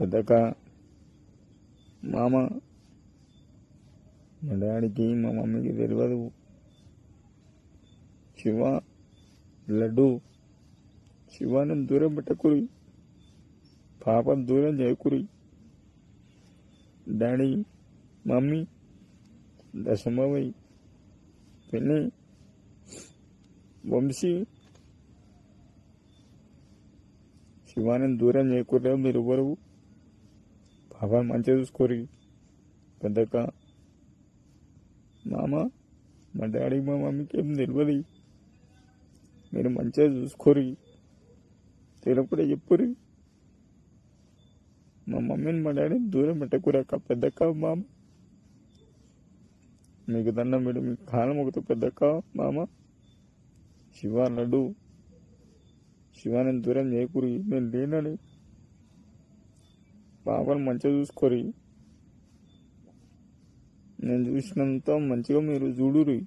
పెద్దక్క మామ మా డాడీకి మా మమ్మీకి తెలియదు శివ లడ్డు శివాన్ని దూరం పెట్టకురి. పాపం దూరం చేయకురి. డాడీ మమ్మీ దశమవై పిన్ని వంశీ శివాన్ని దూరం చేయకూడదు మీరు ఎవరు బాబాయ్ మంచిగా చూసుకోరి. పెద్దక్క. మామ మా డాడీ మా మమ్మీకి ఏం తెలియదు మీరు మంచిగా చూసుకోరి. తెలియకుండా చెప్పురి. మా మమ్మీని మా డాడీని దూరం పెట్టకూరక్క పెద్దక్క మామ. మీకు దండం మీరు మీకు కాలం ఒకటి పెద్దక్క మామ. శివ లడ్డు. శివాని దూరం చేయకూరి. నేను లేనని పాపను మంచిగా చూసుకోరి. నేను చూసినంత మంచిగా మీరు చూడురి